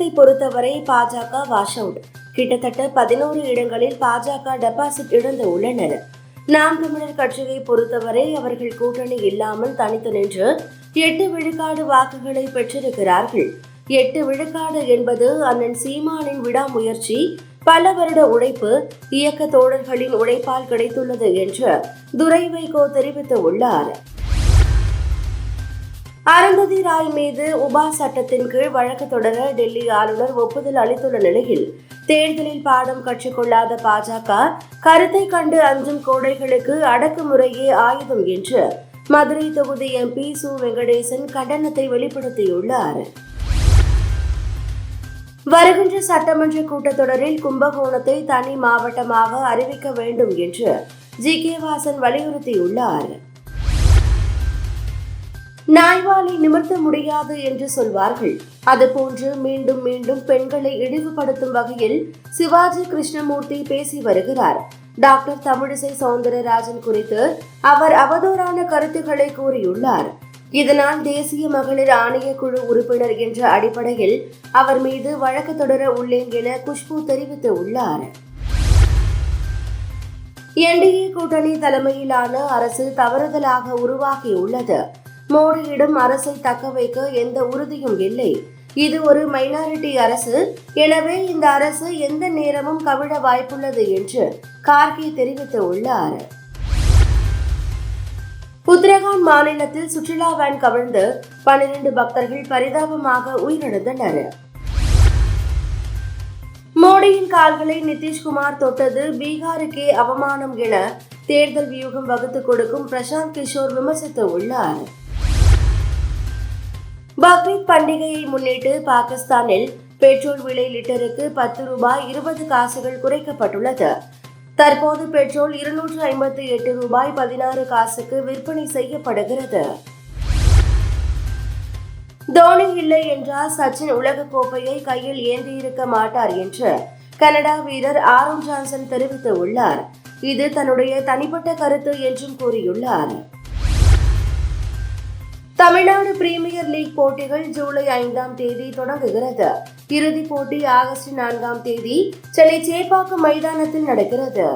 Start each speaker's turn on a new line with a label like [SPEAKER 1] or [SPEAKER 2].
[SPEAKER 1] தமிழகத்தை பொறுத்தவரை பாஜக வாஷ் அவுட் கிட்டத்தட்ட பதினோரு இடங்களில் பாஜக டெபாசிட் இழந்து உள்ளனர். நாம் தமிழர் கட்சியை பொறுத்தவரை அவர்கள் கூட்டணி இல்லாமல் தனித்து நின்று எட்டு விழுக்காடு வாக்குகளை பெற்றிருக்கிறார்கள். எட்டு விழுக்காடு என்பது அண்ணன் சீமானின் விடாமுயற்சி பல வருட உழைப்பு இயக்க தோழர்களின் உழைப்பால் கிடைத்துள்ளது என்று துரை வைகோ தெரிவித்துள்ளார் அருந்ததி ராய் மீது உபா சட்டத்தின் கீழ் வழக்கு தொடர டெல்லி ஆளுநர் ஒப்புதல் அளித்துள்ள நிலையில் தேர்தலில் பாடம் கற்றுக்கொள்ளாத பாஜக கருத்தை கண்டு அஞ்சும் கோடைகளுக்கு அடக்குமுறையே ஆயுதம் என்று மதுரை தொகுதி எம்பி சு. வெங்கடேசன் கண்டனத்தை வெளிப்படுத்தியுள்ளார். வருகின்ற சட்டமன்ற கூட்டத்தொடரில் கும்பகோணத்தை தனி மாவட்டமாக அறிவிக்க வேண்டும் என்று ஜி. கே. வாசன் வலியுறுத்தியுள்ளார். நாய்வாலை நிமிர்த்த முடியாது என்று சொல்வார்கள். அதுபோன்று மீண்டும் மீண்டும் பெண்களை இழிவுபடுத்தும் வகையில் சிவாஜி கிருஷ்ணமூர்த்தி பேசி வருகிறார். டாக்டர் தமிழிசை சவுந்தரராஜன் குறித்து அவர் அவதூறான கருத்துக்களை கூறியுள்ளார். இதனால் தேசிய மகளிர் ஆணையக்குழு குழு உறுப்பினர் என்ற அடிப்படையில் அவர் மீது வழக்கு தொடர உள்ளேன் என குஷ்பு தெரிவித்து உள்ளார் என்டிஏ கூட்டணி தலைமையிலான அரசு தவறுதலாக உருவாகியுள்ளது. மோடியிடம் அரசை தக்க வைக்க எந்த உறுதியும் இல்லை. இது ஒரு மைனாரிட்டி அரசு. எனவே இந்த அரசு எந்த நேரமும் கவிழ வாய்ப்புள்ளது என்று கார்கி தெரிவித்துள்ளார் உத்தரகாண்ட் மாநிலத்தில் சுற்றுலா வேன் கவிழ்ந்து பனிரெண்டு பக்தர்கள் பரிதாபமாக உயிரிழந்தனர். மோடியின் கால்களை நிதிஷ்குமார் தொட்டது பீகாருக்கே அவமானம் என தேர்தல் வியூகம் வகுத்துக் கொடுக்கும் பிரசாந்த் கிஷோர் விமர்சித்து உள்ளார். பக்ரீத் பண்டிகையை முன்னிட்டு பாகிஸ்தானில் பெட்ரோல் விலை லிட்டருக்கு பத்து ரூபாய் இருபது காசுகள் குறைக்கப்பட்டுள்ளது. தற்போது பெட்ரோல் இருநூற்று ஐம்பத்தி எட்டு ரூபாய் பதினாறு காசுக்கு விற்பனை செய்யப்படுகிறது. தோனி இல்லை என்றால் சச்சின் உலகக் கோப்பையை கையில் ஏந்தியிருக்க மாட்டார் என்று கனடா வீரர் ஆரோன் ஜான்சன் தெரிவித்துள்ளார். இது தன்னுடைய தனிப்பட்ட கருத்து என்றும் கூறியுள்ளார். தமிழ்நாடு பிரீமியர் லீக் போட்டிகள் ஜூலை ஐந்தாம் தேதி தொடங்குகிறது. இறுதிப் போட்டி ஆகஸ்ட் நான்காம் தேதி சென்னை சேப்பாக்கம் மைதானத்தில் நடக்கிறது.